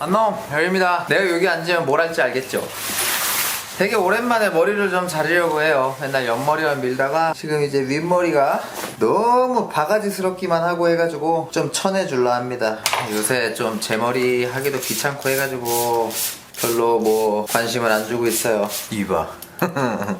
안녕 여기입니다. 내가 여기 앉으면 뭘 할지 알겠죠? 되게 오랜만에 머리를 좀 자르려고 해요. 맨날 옆머리만 밀다가 지금 이제 윗머리가 너무 바가지스럽기만 하고 해가지고 좀 쳐내줄라 합니다. 요새 좀 제 머리 하기도 귀찮고 해가지고 별로 뭐 관심을 안 주고 있어요. 이봐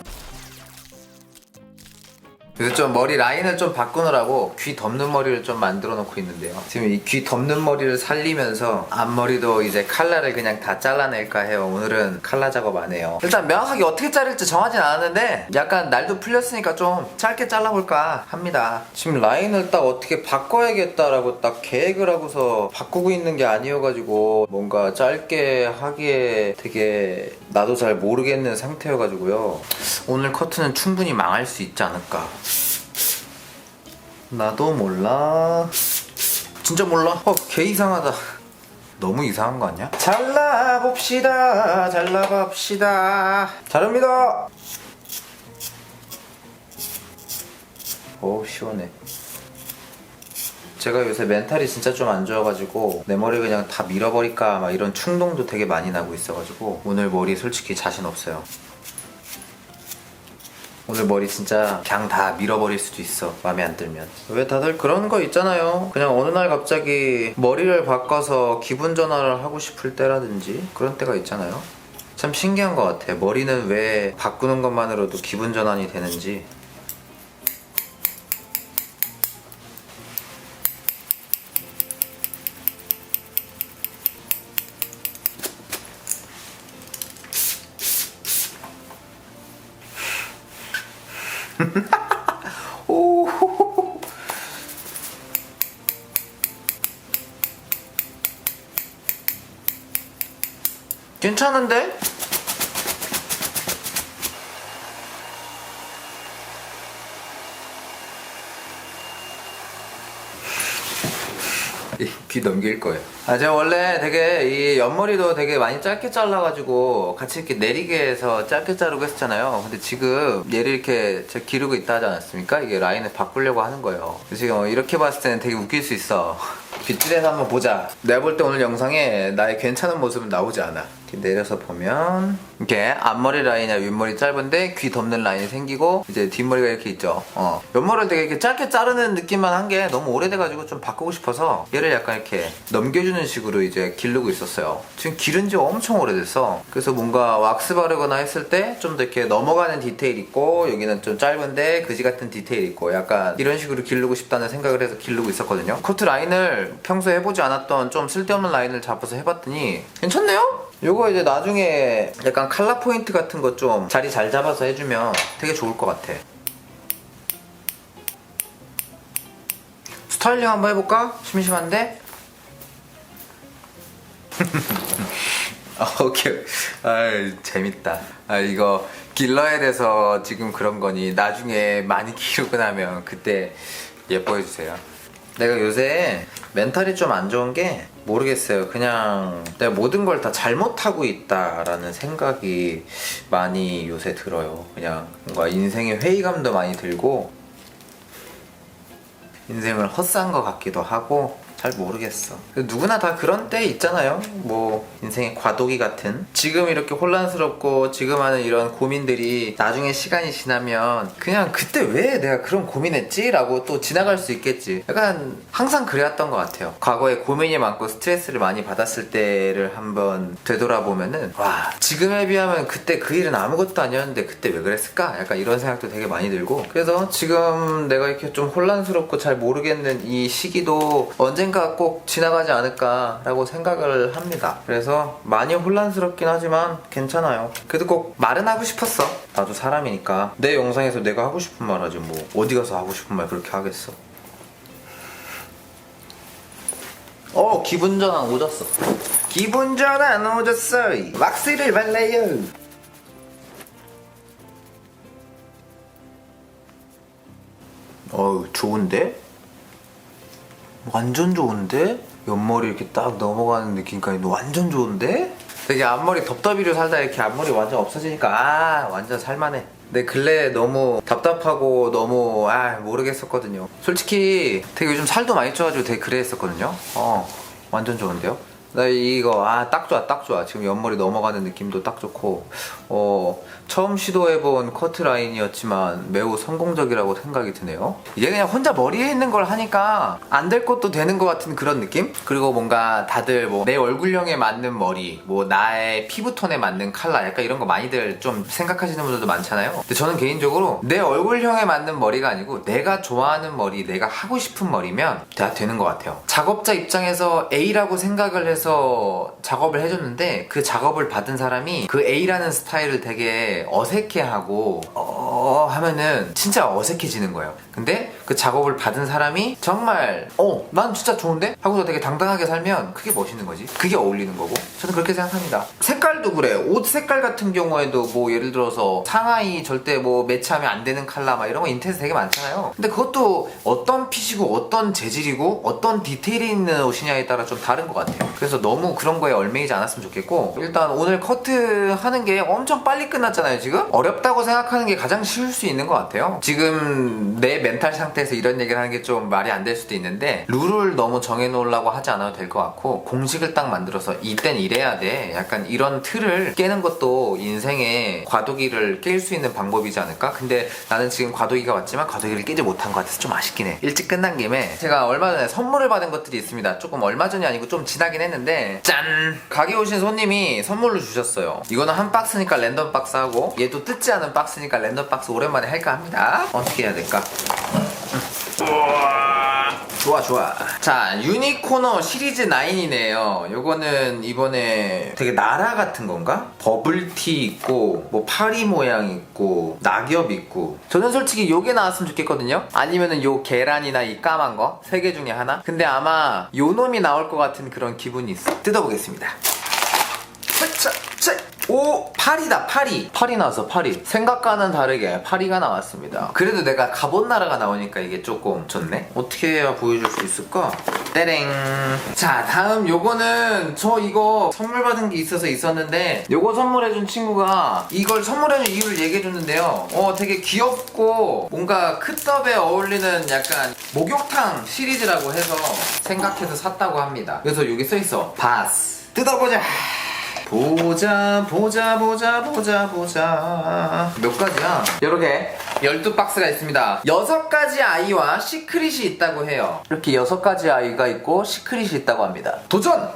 그래서 좀 머리 라인을 좀 바꾸느라고 귀 덮는 머리를 좀 만들어 놓고 있는데요. 지금 이 귀 덮는 머리를 살리면서 앞머리도 이제 칼라를 그냥 다 잘라낼까 해요. 오늘은 칼라 작업 안 해요. 일단 명확하게 어떻게 자를지 정하진 않았는데 약간 날도 풀렸으니까 좀 짧게 잘라볼까 합니다. 지금 라인을 딱 어떻게 바꿔야겠다라고 딱 계획을 하고서 바꾸고 있는 게 아니어가지고 뭔가 짧게 하기에 되게 나도 잘 모르겠는 상태여가지고요. 오늘 커트는 충분히 망할 수 있지 않을까. 나도 몰라. 진짜 몰라. 어, 개 이상하다. 너무 이상한 거 아니야? 잘라봅시다. 잘라봅시다. 자릅니다. 오, 시원해. 제가 요새 멘탈이 진짜 좀 안 좋아가지고 내 머리 그냥 다 밀어버릴까 막 이런 충동도 되게 많이 나고 있어가지고 오늘 머리 솔직히 자신 없어요. 오늘 머리 진짜 그냥 다 밀어버릴 수도 있어 마음에 안 들면. 왜 다들 그런 거 있잖아요. 그냥 어느 날 갑자기 머리를 바꿔서 기분 전환을 하고 싶을 때라든지 그런 때가 있잖아요. 참 신기한 것 같아. 머리는 왜 바꾸는 것만으로도 기분 전환이 되는지 오 괜찮은데? 귀 넘길 거예요. 아, 제가 원래 되게 이 옆머리도 되게 많이 짧게 잘라가지고 같이 이렇게 내리게 해서 짧게 자르고 했었잖아요. 근데 지금 얘를 이렇게 제가 기르고 있다 하지 않았습니까? 이게 라인을 바꾸려고 하는 거예요. 지금 이렇게 봤을 때는 되게 웃길 수 있어. 빗질해서 한번 보자. 내가 볼 때 오늘 영상에 나의 괜찮은 모습은 나오지 않아. 이렇게 내려서 보면 이렇게 앞머리 라인이나 윗머리 짧은데 귀 덮는 라인이 생기고 이제 뒷머리가 이렇게 있죠. 어. 옆머리를 되게 이렇게 짧게 자르는 느낌만 한 게 너무 오래돼가지고 좀 바꾸고 싶어서 얘를 약간 이렇게 넘겨주는 식으로 이제 기르고 있었어요. 지금 기른 지 엄청 오래됐어. 그래서 뭔가 왁스 바르거나 했을 때 좀 더 이렇게 넘어가는 디테일 있고 여기는 좀 짧은데 그지 같은 디테일 있고 약간 이런 식으로 기르고 싶다는 생각을 해서 기르고 있었거든요. 커트 라인을 평소에 해보지 않았던 좀 쓸데없는 라인을 잡아서 해봤더니 괜찮네요? 요거 이제 나중에 약간 칼라 포인트 같은 거 좀 자리 잘 잡아서 해주면 되게 좋을 것 같아. 스타일링 한번 해볼까? 심심한데? 아, 오케이. 아, 재밌다. 아, 이거 길러야 돼서 지금 그런 거니 나중에 많이 기르고 나면 그때 예뻐해 주세요. 내가 요새 멘탈이 좀 안 좋은 게 모르겠어요. 그냥 내가 모든 걸 다 잘못하고 있다라는 생각이 많이 요새 들어요. 그냥 뭔가 인생에 회의감도 많이 들고 인생을 헛산 것 같기도 하고 잘 모르겠어. 누구나 다 그런 때 있잖아요. 뭐 인생의 과도기 같은. 지금 이렇게 혼란스럽고 지금 하는 이런 고민들이 나중에 시간이 지나면 그냥 그때 왜 내가 그런 고민했지라고 또 지나갈 수 있겠지. 약간 항상 그래왔던 것 같아요. 과거에 고민이 많고 스트레스를 많이 받았을 때를 한번 되돌아보면은 와 지금에 비하면 그때 그 일은 아무것도 아니었는데 그때 왜 그랬을까? 약간 이런 생각도 되게 많이 들고 그래서 지금 내가 이렇게 좀 혼란스럽고 잘 모르겠는 이 시기도 언젠가 꼭 지나가지 않을까라고 생각을 합니다. 그래서 많이 혼란스럽긴 하지만 괜찮아요. 그래도 꼭 말은 하고 싶었어. 나도 사람이니까 내 영상에서 내가 하고 싶은 말 하지 뭐 어디 가서 하고 싶은 말 그렇게 하겠어. 어 기분 전환 오졌어. 기분 전환 오졌어. 왁스를 발라요. 어우 좋은데? 완전 좋은데? 옆머리 이렇게 딱 넘어가는 느낌까지 완전 좋은데? 되게 앞머리 덥더비로 살다 이렇게 앞머리 완전 없어지니까 아 완전 살만해 내 근래 너무 답답하고 너무 아 모르겠었거든요 솔직히 되게 요즘 살도 많이 쪄가지고 되게 그래 했었거든요 어 완전 좋은데요? 나 이거 아 딱 좋아 딱 좋아. 지금 옆머리 넘어가는 느낌도 딱 좋고. 어 처음 시도해본 커트 라인이었지만 매우 성공적이라고 생각이 드네요. 이게 그냥 혼자 머리에 있는 걸 하니까 안 될 것도 되는 것 같은 그런 느낌? 그리고 뭔가 다들 뭐 내 얼굴형에 맞는 머리 뭐 나의 피부톤에 맞는 컬러 약간 이런 거 많이들 좀 생각하시는 분들도 많잖아요. 근데 저는 개인적으로 내 얼굴형에 맞는 머리가 아니고 내가 좋아하는 머리 내가 하고 싶은 머리면 다 되는 것 같아요. 작업자 입장에서 A라고 생각을 해서 작업을 해줬는데 그 작업을 받은 사람이 그 A라는 스타일을 되게 어색해하고 어 하면은 진짜 어색해지는 거예요. 근데 그 작업을 받은 사람이 정말 어 난 진짜 좋은데? 하고서 되게 당당하게 살면 그게 멋있는 거지. 그게 어울리는 거고. 저는 그렇게 생각합니다. 색깔도 그래. 옷 색깔 같은 경우에도 뭐 예를 들어서 상하이 절대 뭐 매치하면 안 되는 컬러 막 이런 거 인터넷에 되게 많잖아요. 근데 그것도 어떤 핏이고 어떤 재질이고 어떤 디테일이 있는 옷이냐에 따라 좀 다른 것 같아요. 그래서 너무 그런 거에 얼매이지 않았으면 좋겠고 일단 오늘 커트 하는 게 엄청 빨리 끝났잖아요 지금? 어렵다고 생각하는 게 가장 쉬울 수 있는 것 같아요. 지금 내 멘탈 상태 에서 이런 얘기를 하는 게 좀 말이 안 될 수도 있는데 룰을 너무 정해놓으려고 하지 않아도 될 것 같고 공식을 딱 만들어서 이땐 이래야 돼. 약간 이런 틀을 깨는 것도 인생의 과도기를 깰 수 있는 방법이지 않을까? 근데 나는 지금 과도기가 왔지만 과도기를 깨지 못한 것 같아서 좀 아쉽긴 해. 일찍 끝난 김에 제가 얼마 전에 선물을 받은 것들이 있습니다. 조금 얼마 전이 아니고 좀 지나긴 했는데 짠! 가게 오신 손님이 선물로 주셨어요. 이거는 한 박스니까 랜덤 박스 하고 얘도 뜯지 않은 박스니까 랜덤 박스 오랜만에 할까 합니다. 어떻게 해야 될까 좋아 좋아. 자 유니코너 시리즈 9이네요. 요거는 이번에 되게 나라 같은 건가? 버블티 있고 뭐 파리 모양 있고 낙엽 있고. 저는 솔직히 요게 나왔으면 좋겠거든요. 아니면은 요 계란이나 이 까만 거? 세 개 중에 하나? 근데 아마 요 놈이 나올 것 같은 그런 기분이 있어. 뜯어보겠습니다 자, 자, 오 파리다 파리 파리 나왔어 파리 생각과는 다르게 파리가 나왔습니다. 그래도 내가 가본 나라가 나오니까 이게 조금 좋네? 어떻게 해야 보여줄 수 있을까? 떼랭 자 다음 요거는 저 이거 선물 받은 게 있어서 있었는데 요거 선물해준 친구가 이걸 선물해준 이유를 얘기해줬는데요. 어 되게 귀엽고 뭔가 크떡에 어울리는 약간 목욕탕 시리즈라고 해서 생각해서 샀다고 합니다. 그래서 여기 써있어. 바스. 뜯어보자 보자 보자 보자 보자 보자. 몇 가지야? 이렇게 12박스가 있습니다. 6가지 아이와 시크릿이 있다고 해요. 이렇게 6가지 아이가 있고 시크릿이 있다고 합니다. 도전!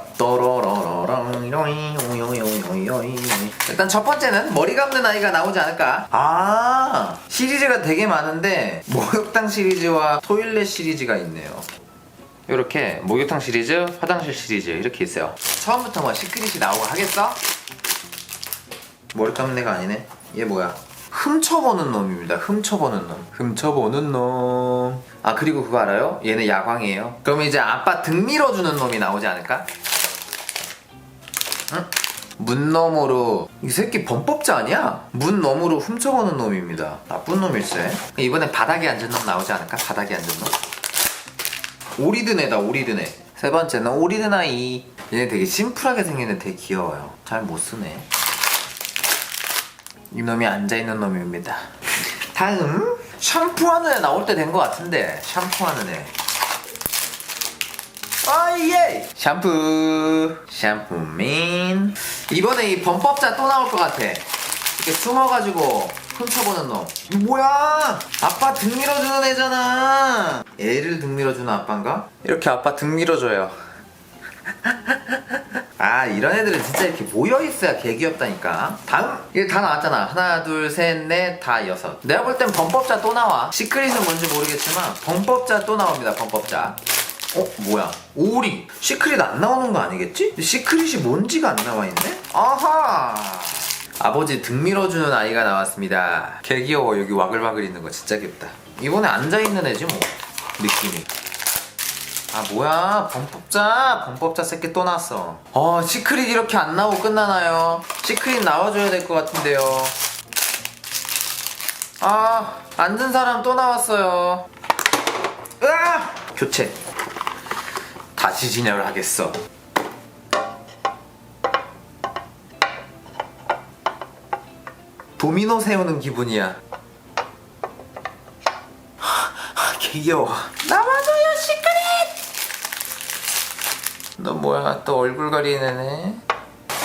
일단 첫 번째는 머리 감는 아이가 나오지 않을까 아 시리즈가 되게 많은데 목욕탕 시리즈와 토일렛 시리즈가 있네요 이렇게 목욕탕 시리즈, 화장실 시리즈 이렇게 있어요. 처음부터 뭐 시크릿이 나오고 하겠어? 머리 감는 애가 아니네. 얘 뭐야? 훔쳐보는 놈입니다. 훔쳐보는 놈. 훔쳐보는 놈. 아 그리고 그거 알아요? 얘는 야광이에요. 그럼 이제 아빠 등 밀어주는 놈이 나오지 않을까? 응? 문 너머로 이 새끼 범법자 아니야? 문 너머로 훔쳐보는 놈입니다. 나쁜 놈일세. 이번엔 바닥에 앉은 놈 나오지 않을까? 바닥에 앉은 놈. 오리든 애. 세 번째는 오리든 아이. 얘네 되게 심플하게 생겼는데 되게 귀여워요. 잘 못 쓰네. 이놈이 앉아있는 놈입니다. 다음 샴푸하는 애 나올 때 된 것 같은데 샴푸하는 애. 아예 샴푸 샴푸민 이번에 이 범법자 또 나올 것 같아 이렇게 숨어가지고 훔쳐보는 놈. 이거 뭐야? 아빠 등 밀어주는 애잖아. 애를 등 밀어주는 아빠인가? 이렇게 아빠 등 밀어줘요. 아 이런 애들은 진짜 이렇게 모여있어야 개 귀엽다니까. 다음 이게 다 나왔잖아. 하나 둘셋넷다 여섯. 내가 볼 땐 범법자 또 나와. 시크릿은 뭔지 모르겠지만 범법자 또 나옵니다 범법자. 어 뭐야? 오리. 시크릿 안 나오는 거 아니겠지? 시크릿이 뭔지가 안 나와 있네? 아하 아버지 등 밀어주는 아이가 나왔습니다. 개 귀여워. 여기 와글와글 있는 거 진짜 귀엽다. 이번에 앉아있는 애지 뭐. 느낌이. 아 뭐야? 범법자? 범법자 새끼 또 나왔어. 어 시크릿 이렇게 안 나오고 끝나나요? 시크릿 나와줘야 될 것 같은데요. 아 앉은 사람 또 나왔어요. 으아! 교체. 다시 진열을 하겠어 도미노 세우는 기분이야. 개 귀여워. 나와줘요 시크릿! 너 뭐야 또 얼굴 가리는 애네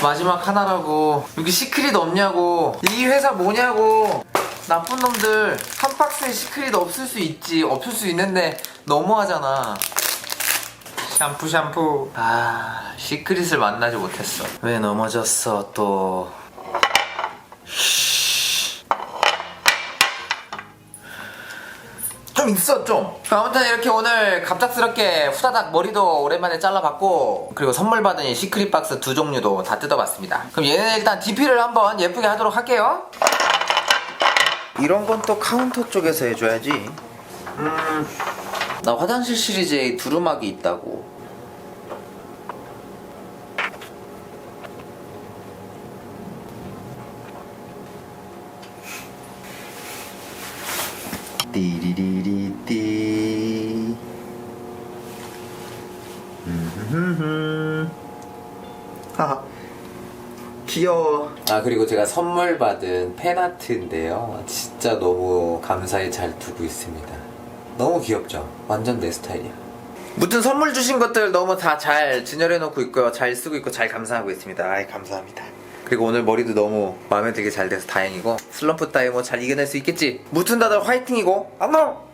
마지막 하나라고. 여기 시크릿 없냐고. 이 회사 뭐냐고. 나쁜 놈들 한 박스에 시크릿 없을 수 있지 없을 수 있는데 너무하잖아. 샴푸 샴푸. 아 시크릿을 만나지 못했어. 왜 넘어졌어 또 좀 있어 좀 아무튼 이렇게 오늘 갑작스럽게 후다닥 머리도 오랜만에 잘라봤고 그리고 선물 받은 이 시크릿 박스 두 종류도 다 뜯어봤습니다. 그럼 얘는 일단 DP를 한번 예쁘게 하도록 할게요. 이런 건 또 카운터 쪽에서 해줘야지. 음 나 화장실 시리즈에 두루마기 있다고 하하. 귀여워. 아 그리고 제가 선물 받은 팬아트인데요. 진짜 너무 감사히 잘 두고 있습니다. 너무 귀엽죠? 완전 내 스타일이야. 무튼 선물 주신 것들 너무 다 잘 진열해 놓고 있고요. 잘 쓰고 있고 잘 감사하고 있습니다. 아이 감사합니다. 그리고 오늘 머리도 너무 마음에 들게 잘 돼서 다행이고 슬럼프 따위 뭐 잘 이겨낼 수 있겠지? 무튼 다들 화이팅이고 안녕